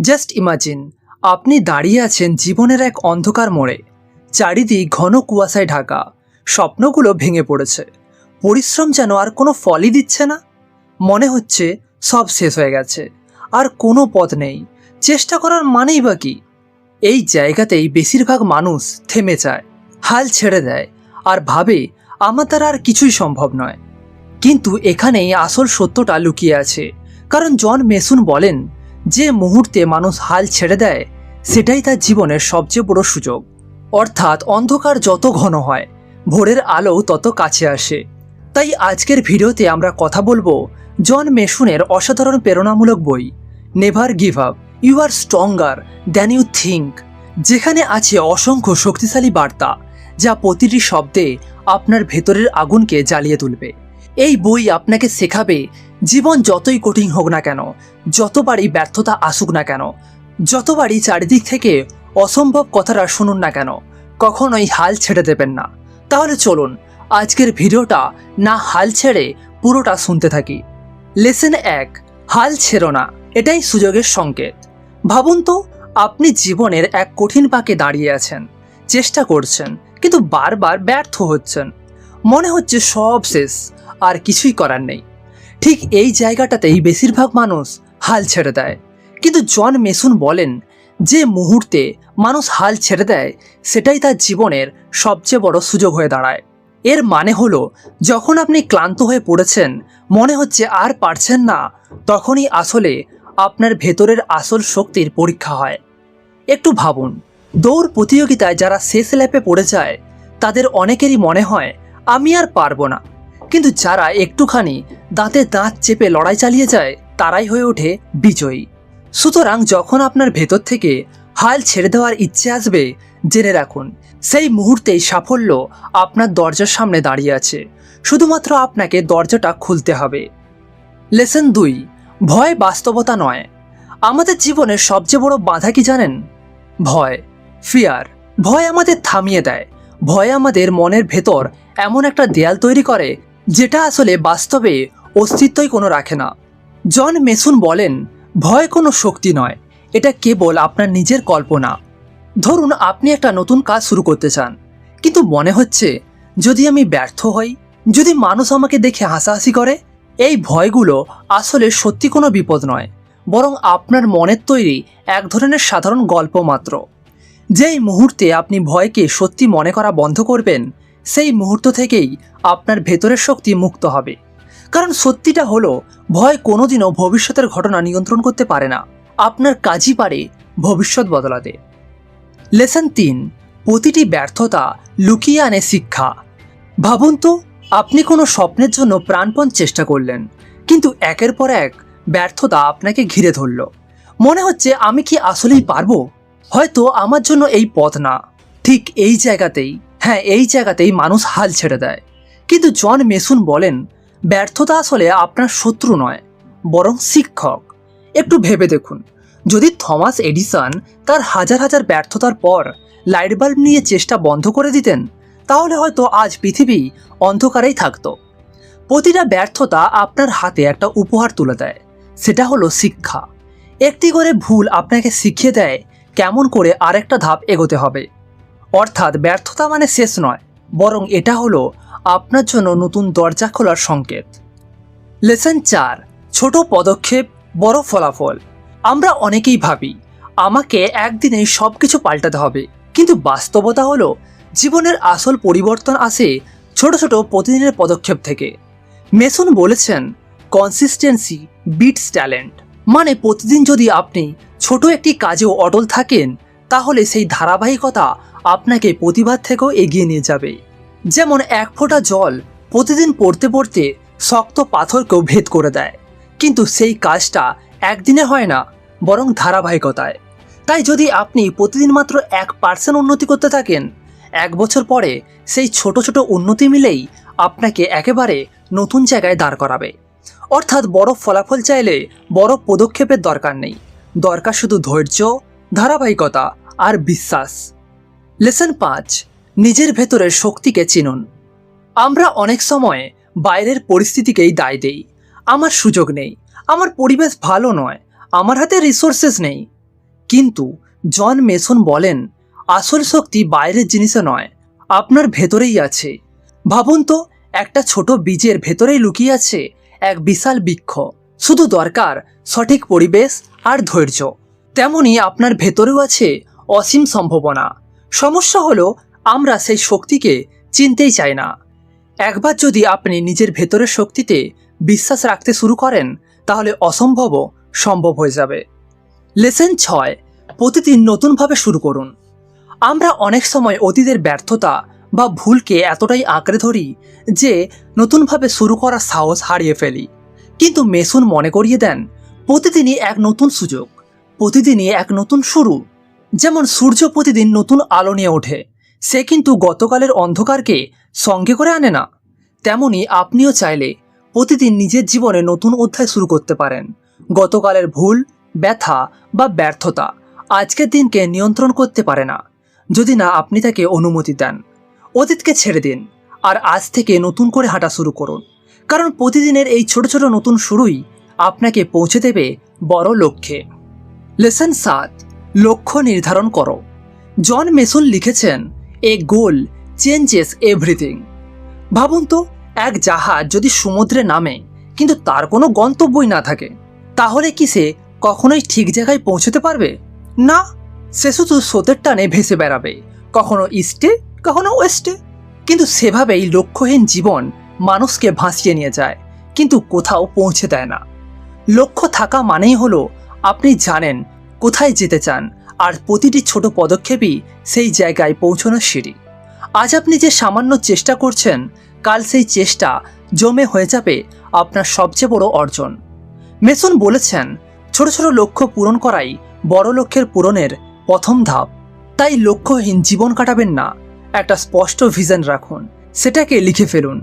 Just imagine আপনি দাঁড়িয়ে আছেন জীবনের এক অন্ধকার মোড়ে। চারিদিক ঘন কুয়াশায় ঢাকা। স্বপ্নগুলো ভেঙে পড়েছে। পরিশ্রম যেন আর কোনো ফলই দিচ্ছে না। মনে হচ্ছে সব শেষ হয়ে গেছে। আর কোনো পথ নেই। চেষ্টা করার মানেই বা কি? এই জায়গাতেই বেশিরভাগ মানুষ থেমে যায়, হাল ছেড়ে দেয় আর ভাবে, আমার দ্বারা আর কিছুই সম্ভব নয়। কিন্তু এখানেই আসল সত্যটা লুকিয়ে আছে। কারণ জন মেসুন বলেন যে মুহূর্তে মানুষ হাল ছেড়ে দেয়, সেটাই তার জীবনের সবচেয়ে বড় সুযোগ। অর্থাৎ অন্ধকার যত ঘন হয়, ভোরের আলো তত কাছে আসে। তাই আজকের ভিডিওতে আমরা কথা বলব জন মেসুনের অসাধারণ প্রেরণামূলক বই, never give up, you are stronger than you think, যেখানে আছে অসংখ্য শক্তিশালী বার্তা, যা প্রতিটি শব্দে আপনার ভেতরের আগুনকে জ্বালিয়ে তুলবে। এই বই আপনাকে শেখাবে জীবন যতই কঠিন হোক না কেন, যতবারই ব্যর্থতা আসুক না কেন, যতবারই চারিদিক থেকে অসম্ভব কথাটা শুনুন না কেন, কখনোই হাল ছেড়ে দেবেন না। তাহলে চলুন, আজকের ভিডিওটা না হাল ছেড়ে পুরোটা শুনতে থাকি। লেসেন এক, হাল ছেড়ো না, এটাই সুযোগের সংকেত। ভাবুন তো, আপনি জীবনের এক কঠিন পাকে দাঁড়িয়ে আছেন, চেষ্টা করছেন, কিন্তু বারবার ব্যর্থ হচ্ছেন। মনে হচ্ছে সব শেষ, আর কিছুই করার নেই। ঠিক এই জায়গাটাতেই বেশিরভাগ মানুষ হাল ছেড়ে দেয়। কিন্তু জন মেসুন বলেন যে মুহূর্তে মানুষ হাল ছেড়ে দেয়, সেটাই তার জীবনের সবচেয়ে বড় সুযোগ হয়ে দাঁড়ায়। এর মানে হলো, যখন আপনি ক্লান্ত হয়ে পড়েছেন, মনে হচ্ছে আর পারছেন না, তখনই আসলে আপনার ভেতরের আসল শক্তির পরীক্ষা হয়। একটু ভাবুন, দৌড় প্রতিযোগিতায় যারা শেষ ল্যাপে পড়ে যায়, তাদের অনেকেরই মনে হয়, আমি আর পারব না। কিন্তু যারা একটুখানি দাঁতে দাঁত চেপে লড়াই চালিয়ে যায়, তারাই হয়ে ওঠে বিজয়ী। সুতরাং যখন আপনার ভেতর থেকে হাল ছেড়ে দেওয়ার ইচ্ছে আসবে, জেনে রাখুন, সেই মুহূর্তেই সাফল্য আপনার দরজার সামনে দাঁড়িয়ে আছে। শুধুমাত্র আপনাকে দরজাটা খুলতে হবে। লেসন দুই, ভয় বাস্তবতা নয়। আমাদের জীবনের সবচেয়ে বড় বাধা কি জানেন? ভয় ফিয়ার ভয় আমাদের থামিয়ে দেয়। ভয় আমাদের মনের ভেতর এমন একটা দেয়াল তৈরি করে যেটা আসলে বাস্তবে অস্তিত্বই কোনো রাখে না। জন মেসুন বলেন, ভয় কোনো শক্তি নয়, এটা কেবল আপনার নিজের কল্পনা। ধরুন, আপনি একটা নতুন কাজ শুরু করতে চান, কিন্তু মনে হচ্ছে, যদি আমি ব্যর্থ হই, যদি মানুষ আমাকে দেখে হাসাহাসি করে, এই ভয়গুলো আসলে সত্যি কোনো বিপদ নয়, বরং আপনার মনের তৈরি এক ধরনের সাধারণ গল্প মাত্র। যেই মুহূর্তে আপনি ভয়কে সত্যি মনে করা বন্ধ করবেন সেই মুহূর্ত থেকেই আপনার ভেতরের শক্তি মুক্ত হবে। কারণ সত্যিটা হলো, ভয় কোনোদিনও ভবিষ্যতের ঘটনা নিয়ন্ত্রণ করতে পারে না। আপনার কাজই পারে ভবিষ্যৎ বদলাতে। লেসন তিন, প্রতিটি ব্যর্থতা লুকিয়ে আনে শিক্ষা। ভাবুন তো, আপনি কোনো স্বপ্নের জন্য প্রাণপণ চেষ্টা করলেন, কিন্তু একের পর এক ব্যর্থতা আপনাকে ঘিরে ধরল। মনে হচ্ছে আমি কি আসলেই পারব? হয়তো আমার জন্য এই পথ না। ঠিক এই জায়গাতেই হ্যাঁ এই জায়গাতেই মানুষ হাল ছেড়ে দেয়। কিন্তু জন মেসুন বলেন, ব্যর্থতা আসলে আপনার শত্রু নয়, বরং শিক্ষক। একটু ভেবে দেখুন, যদি থমাস এডিসন তার হাজার হাজার ব্যর্থতার পর লাইট বাল্ব নিয়ে চেষ্টা বন্ধ করে দিতেন, তাহলে হয়তো আজ পৃথিবী অন্ধকারেই থাকত। প্রতিটা ব্যর্থতা আপনার হাতে একটা উপহার তুলে দেয়, সেটা হলো শিক্ষা। একটি করে ভুল আপনাকে শিখিয়ে দেয়, কেমন করে আরেকটা ধাপ এগোতে হবে। অর্থাৎ ব্যর্থতা মানে শেষ নয়, বরং এটা হলো আপনার জন্য নতুন দরজা খোলার সংকেত। লেসন চার, ছোট পদক্ষেপ, বড় ফলাফল। আমরা অনেকেই ভাবি, আমাকে একদিনেই সব কিছু পাল্টাতে হবে, কিন্তু বাস্তবতা হলো জীবনের আসল পরিবর্তন আসে ছোট ছোট প্রতিদিনের পদক্ষেপ থেকে। মেসন বলেছেন কনসিস্টেন্সি বিটস ট্যালেন্ট মানে প্রতিদিন যদি আপনি ছোট একটি কাজেও অটল থাকেন, তাহলে সেই ধারাবাহিকতা আপনাকে প্রতিবাদ থেকেও এগিয়ে নিয়ে যাবে। যেমন এক ফোঁটা জল প্রতিদিন পড়তে পড়তে শক্ত পাথরকেও ভেদ করে দেয়। কিন্তু সেই কাজটা একদিনে হয় না, বরং ধারাবাহিকতায়। তাই যদি আপনি প্রতিদিন মাত্র এক পার্সেন্ট উন্নতি করতে থাকেন, এক বছর পরে সেই ছোট ছোট উন্নতি মিলেই আপনাকে একেবারে নতুন জায়গায় দাঁড় করাবে। অর্থাৎ বড় ফলাফল চাইলে বড় পদক্ষেপের দরকার নেই। দরকার শুধু ধৈর্য, ধারাবাহিকতা আর বিশ্বাস। লেসন পাঁচ নিজের ভেতরের শক্তিকে চিনুন। আমরা অনেক সময় বাইরের পরিস্থিতিকেই দায় দেই। আমার সুযোগ নেই। আমার পরিবেশ ভালো নয়। আমার হাতে রিসোর্সেস নেই। কিন্তু জন মেসন বলেন, আসল শক্তি বাইরের জিনিসে নয়, আপনার ভেতরেই আছে। ভাবুন তো, একটা ছোট বীজের ভেতরেই লুকিয়ে আছে এক বিশাল বৃক্ষ। শুধু দরকার সঠিক পরিবেশ আর ধৈর্য। তেমনি আপনার ভেতরেও আছে অসীম সম্ভাবনা। সমস্যা হলো, আমরা সেই শক্তিকে চিনতেই চাই না। একবার যদি আপনি নিজের ভেতরের শক্তিতে বিশ্বাস রাখতে শুরু করেন, তাহলে অসম্ভবও সম্ভব হয়ে যাবে। লেসেন ছয়, প্রতিদিন নতুনভাবে শুরু করুন। আমরা অনেক সময় অতীতের ব্যর্থতা বা ভুলকে এতটাই আঁকড়ে ধরি যে নতুনভাবে শুরু করার সাহস হারিয়ে ফেলি। কিন্তু মেসুন মনে করিয়ে দেন, প্রতিদিনই এক নতুন সুযোগ, প্রতিদিনই এক নতুন শুরু। যেমন সূর্য প্রতিদিন নতুন আলো নিয়ে ওঠে, সে কিন্তু গতকালের অন্ধকারকে সঙ্গে করে আনে না। তেমনি আপনিও চাইলে প্রতিদিন নিজের জীবনে নতুন অধ্যায় শুরু করতে পারেন। গতকালের ভুল, ব্যথা বা ব্যর্থতা আজকের দিনকে নিয়ন্ত্রণ করতে পারে না। যদি না আপনি তাকে অনুমতি দেন, অতীতকে ছেড়ে দিন আর আজ থেকে নতুন করে হাঁটা শুরু করুন। কারণ প্রতিদিনের এই ছোট ছোট নতুন শুরুই আপনাকে পৌঁছে দেবে বড় লক্ষ্যে। লেসন সাত লক্ষ্য নির্ধারণ করো। জন মেসন লিখেছেন, এ গোল চেঞ্জেস এভরিথিং। ভাবুন তো, এক জাহাজ যদি সমুদ্রে নামে, কিন্তু তার কোনো গন্তব্যই না থাকে, তাহলে কি সে কখনোই ঠিক জায়গায় পৌঁছতে পারবে? না, সে শুধু স্রোতের টানে ভেসে বেড়াবে, কখনো ইস্টে, কখনো ওয়েস্টে। কিন্তু সেভাবেই লক্ষ্যহীন জীবন মানুষকে ভাসিয়ে নিয়ে যায়, কিন্তু কোথাও পৌঁছে দেয় না। লক্ষ্য থাকা মানেই হলো, আপনি জানেন কোথায় যেতে চান আর প্রতিটি ছোট পদক্ষেপই সেই জায়গায় পৌঁছানোর সিঁড়ি। আজ আপনি যে সামান্য চেষ্টা করছেন, কাল সেই চেষ্টা জমে হয়ে যাবে আপনার সবচেয়ে বড় অর্জন। মেসন বলেছেন, ছোট ছোট লক্ষ্য পূরণ করাই বড় লক্ষ্যের পূরণের প্রথম ধাপ। তাই লক্ষ্যহীন জীবন কাটাবেন না, একটা স্পষ্ট ভিশন রাখুন, সেটাকে লিখে ফেলুন,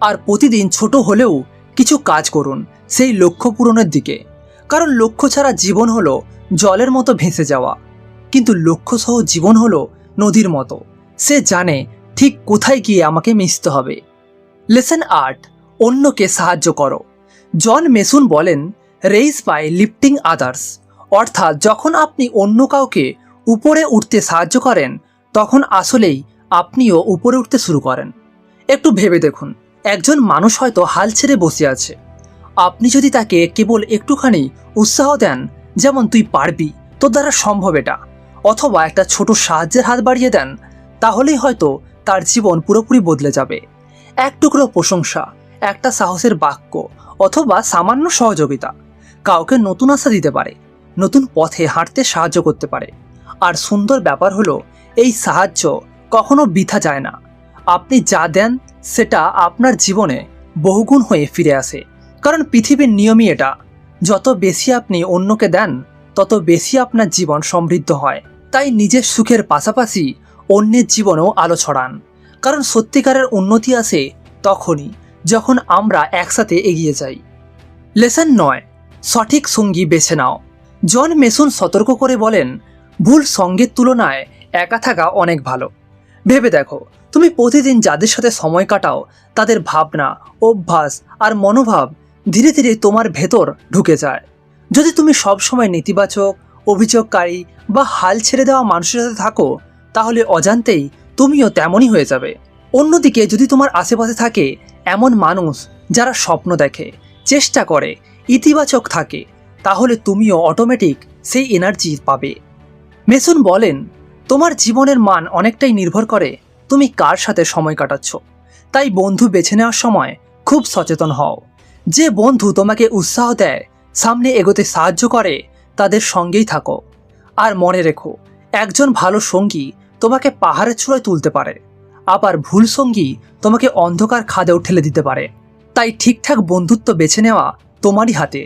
আর প্রতিদিন ছোট হলেও কিছু কাজ করুন সেই লক্ষ্য পূরণের দিকে। কারণ লক্ষ্য ছাড়া জীবন হলো জলের মতো ভেসে যাওয়া। কিন্তু লক্ষ্যসহ জীবন হলো নদীর মতো। সে জানে ঠিক কোথায় গিয়ে আমাকে মিশতে হবে। লেসন আর্ট অন্যকে সাহায্য করো। জন মেসুন বলেন রেইস বাই লিফটিং আদার্স অর্থাৎ যখন আপনি অন্য কাউকে উপরে উঠতে সাহায্য করেন, তখন আসলেই আপনিও উপরে উঠতে শুরু করেন। একটু ভেবে দেখুন, একজন মানুষ হয়তো হাল ছেড়ে বসে আছে। আপনি যদি তাকে কেবল একটুখানি উৎসাহ দেন যেমন তুই পারবি, তোর দ্বারা সম্ভব এটা। অথবা একটা ছোট সাহায্যের হাত বাড়িয়ে দেন, তাহলেই হয়তো তার জীবন পুরোপুরি বদলে যাবে। এক টুকরো প্রশংসা, একটা সাহসের বাক্য, অথবা সামান্য সহযোগিতা। কাউকে নতুন আশা দিতে পারে, নতুন পথে হাঁটতে সাহায্য করতে পারে। আর সুন্দর ব্যাপার হলো, এই সাহায্য কখনো বৃথা যায় না। আপনি যা দেন, সেটা আপনার জীবনে বহুগুণ হয়ে ফিরে আসে। কারণ পৃথিবীর নিয়মই এটা। যত বেশি আপনি অন্যকে দেন, তত বেশি আপনার জীবন সমৃদ্ধ হয়। তাই নিজের সুখের পাশাপাশি অন্যের জীবনেও আলো ছড়ান। কারণ সত্যিকারের উন্নতি আসে তখনই, যখন আমরা একসাথে এগিয়ে যাই। লেসন নয়, সঠিক সঙ্গী বেছে নাও। জন মেসুন সতর্ক করে বলেন, ভুল সঙ্গের তুলনায় একা থাকা অনেক ভালো। ভেবে দেখো, তুমি প্রতিদিন যাদের সাথে সময় কাটাও, তাদের ভাবনা, অভ্যাস আর মনোভাব ধীরে ধীরে তোমার ভেতর ঢুকে যায়। যদি তুমি সবসময় নেতিবাচক, অভিযোগকারী বা হাল ছেড়ে দেওয়া মানুষের সাথে থাকো, তাহলে অজান্তেই তুমিও তেমনই হয়ে যাবে। অন্যদিকে যদি তোমার আশেপাশে থাকে এমন মানুষ যারা স্বপ্ন দেখে, চেষ্টা করে, ইতিবাচক থাকে, তাহলে তুমিও অটোমেটিক সেই এনার্জি পাবে। মেসুন বলেন, তোমার জীবনের মান অনেকটাই নির্ভর করে তুমি কার সাথে সময় কাটাচ্ছ। তাই বন্ধু বেছে নেওয়ার সময় খুব সচেতন হও। যে বন্ধু তোমাকে উৎসাহ দেয়, সামনে এগোতে সাহায্য করে, তাদের সঙ্গেই থাকো। আর মনে রেখো, একজন ভালো সঙ্গী তোমাকে পাহাড়ের চূড়ায় তুলতে পারে, আবার ভুল সঙ্গী তোমাকে অন্ধকার খাদেও ঠেলে দিতে পারে। তাই ঠিকঠাক বন্ধুত্ব বেছে নেওয়া তোমারই হাতে।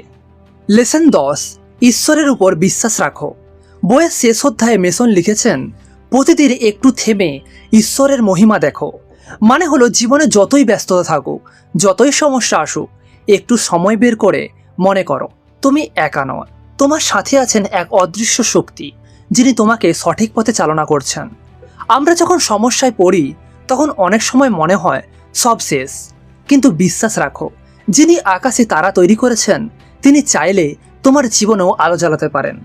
লেসন দশ, ঈশ্বরের উপর বিশ্বাস রাখো। বইয়ের শেষ অধ্যায়ে মেসন লিখেছেন, প্রতিদিন একটু থেমে ঈশ্বরের মহিমা দেখো। মানে হলো জীবনে যতই ব্যস্ততা থাকুক, যতই সমস্যা আসুক একটু সময় বের করে মনে করো, তুমি একা নয়। তোমার সাথে আছেন এক অদৃশ্য শক্তি, যিনি তোমাকে সঠিক পথে চালনা করছেন। আমরা যখন সমস্যায় পড়ি, তখন অনেক সময় মনে হয়, সব শেষ। কিন্তু বিশ্বাস রাখো, যিনি আকাশে তারা তৈরি করেছেন, তিনি চাইলে তোমার জীবনেও আলো জ্বালাতে পারেন।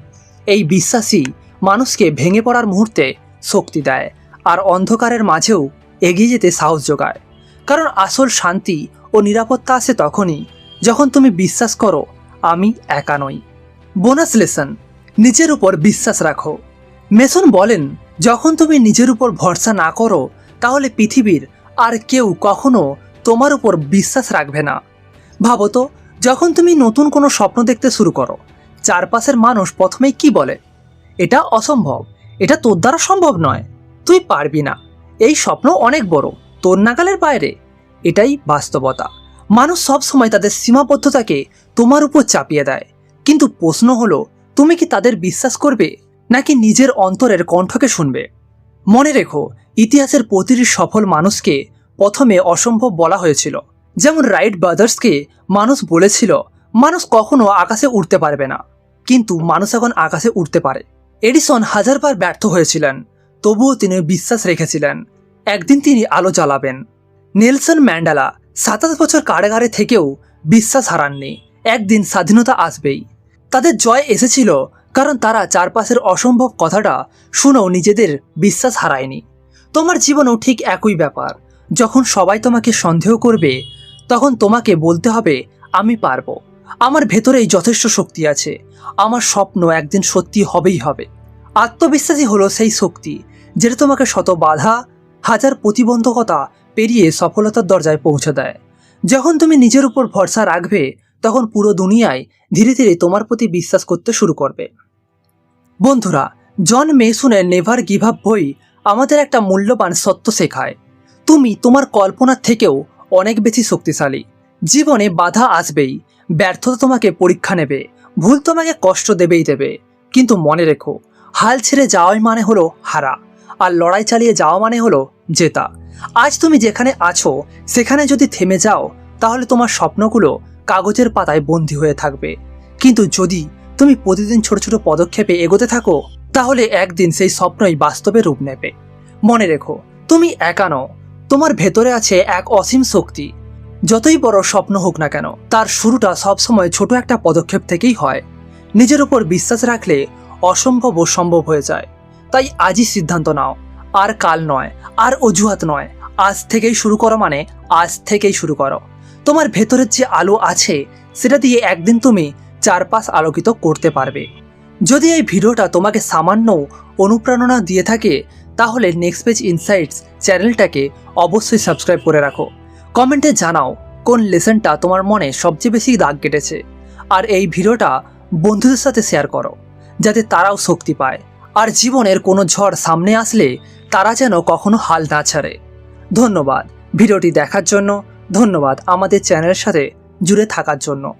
এই বিশ্বাসই মানুষকে ভেঙে পড়ার মুহূর্তে শক্তি দেয়, আর অন্ধকারের মাঝেও এগিয়ে যেতে সাহস যোগায়। কারণ আসল শান্তি ও নিরাপত্তা আসে তখনই, যখন তুমি বিশ্বাস করো, আমি একা নই। বোনাস লেসন, নিজের উপর বিশ্বাস রাখো। মেসন বলেন, যখন তুমি নিজের উপর ভরসা না করো, তাহলে পৃথিবীর আর কেউ কখনো তোমার উপর বিশ্বাস রাখবে না। ভাবো তো, যখন তুমি নতুন কোনো স্বপ্ন দেখতে শুরু করো, চারপাশের মানুষ প্রথমেই কি বলে? এটা অসম্ভব, এটা তোর দ্বারা সম্ভব নয়, তুই পারবি না, এই স্বপ্ন অনেক বড়, তোর নাগালের বাইরে। এটাই বাস্তবতা। মানুষ সবসময় তাদের সীমাবদ্ধতাকে তোমার উপর চাপিয়ে দেয়। কিন্তু প্রশ্ন হলো, তুমি কি তাদের বিশ্বাস করবে, নাকি নিজের অন্তরের কণ্ঠকে শুনবে? মনে রেখো, ইতিহাসের প্রতিটি সফল মানুষকে প্রথমে অসম্ভব বলা হয়েছিল। যেমন রাইট ব্রাদার্সকে মানুষ বলেছিল, মানুষ কখনো আকাশে উঠতে পারবে না। কিন্তু মানুষ এখন আকাশে উঠতে পারে। এডিসন হাজারবার ব্যর্থ হয়েছিলেন, তবুও তিনি বিশ্বাস রেখেছিলেন, একদিন তিনি আলো জ্বালাবেন। নেলসন ম্যান্ডেলা সাতাশ বছর কারাগারে থেকেও বিশ্বাস হারাননি। একদিন স্বাধীনতা আসবেই। তাদের জয় এসেছিল কারণ তারা চারপাশের অসম্ভব কথাটা শুনেও নিজেদের বিশ্বাস হারায়নি। তোমার জীবনও ঠিক একই ব্যাপার। যখন সবাই তোমাকে সন্দেহ করবে, তখন তোমাকে বলতে হবে, আমি পারব। আমার ভেতরেই যথেষ্ট শক্তি আছে। আমার স্বপ্ন একদিন সত্যি হবেই হবে। আত্মবিশ্বাসী হলো সেই শক্তি, যেটা তোমাকে শত বাধা, হাজার প্রতিবন্ধকতা পেরিয়ে সফলতার দরজায় পৌঁছে দেয়। যখন তুমি নিজের উপর ভরসা রাখবে, তখন পুরো দুনিয়ায় ধীরে ধীরে তোমার প্রতি বিশ্বাস করতে শুরু করবে। বন্ধুরা, জন মেসুনের নেভার গিভ আপ বই আমাদের একটা মূল্যবান সত্য শেখায়। তুমি তোমার কল্পনার থেকেও অনেক বেশি শক্তিশালী। জীবনে বাধা আসবেই, ব্যর্থতা তোমাকে পরীক্ষা নেবে, ভুল তোমাকে কষ্ট দেবেই দেবে। কিন্তু মনে রেখো, হাল ছেড়ে যাওয়াই মানে হলো হারা। আর লড়াই চালিয়ে যাওয়া মানে হলো জেতা। আজ তুমি যেখানে আছো, সেখানে যদি থেমে যাও, তাহলে তোমার স্বপ্নগুলো কাগজের পাতায় বন্দী হয়ে থাকবে। কিন্তু যদি তুমি প্রতিদিন ছোট ছোট পদক্ষেপে এগোতে থাকো, তাহলে একদিন সেই স্বপ্নই বাস্তবে রূপ নেবে। মনে রেখো, তুমি একা নও, তোমার ভেতরে আছে এক অসীম শক্তি। যতই বড় স্বপ্ন হোক না কেন, তার শুরুটা সবসময় ছোট একটা পদক্ষেপ থেকেই হয়। নিজের উপর বিশ্বাস রাখলে অসম্ভব সম্ভব হয়ে যায়। তাই আজই সিদ্ধান্ত নাও। আর কাল নয়, আর অজুহাত নয়। আজ থেকেই শুরু করো মানে আজ থেকেই শুরু করো। তোমার ভেতরের যে আলো আছে, সেটা দিয়ে একদিন তুমি চারপাশ আলোকিত করতে পারবে। যদি এই ভিডিওটা তোমাকে সামান্য অনুপ্রেরণা দিয়ে থাকে, তাহলে নেক্সট পেজ ইনসাইটস চ্যানেলটাকে অবশ্যই সাবস্ক্রাইব করে রাখো। কমেন্টে জানাও কোন লেসনটা তোমার মনে সবচেয়ে বেশি দাগ কেটেছে। আর এই ভিডিওটা বন্ধুদের সাথে শেয়ার করো, যাতে তারাও শক্তি পায়। আর জীবনের কোনো ঝড় সামনে আসলে তারা যেন কখনো হাল না ছাড়ে। ধন্যবাদ। ভিডিওটি দেখার জন্য ধন্যবাদ আমাদের চ্যানেলের সাথে জুড়ে থাকার জন্য।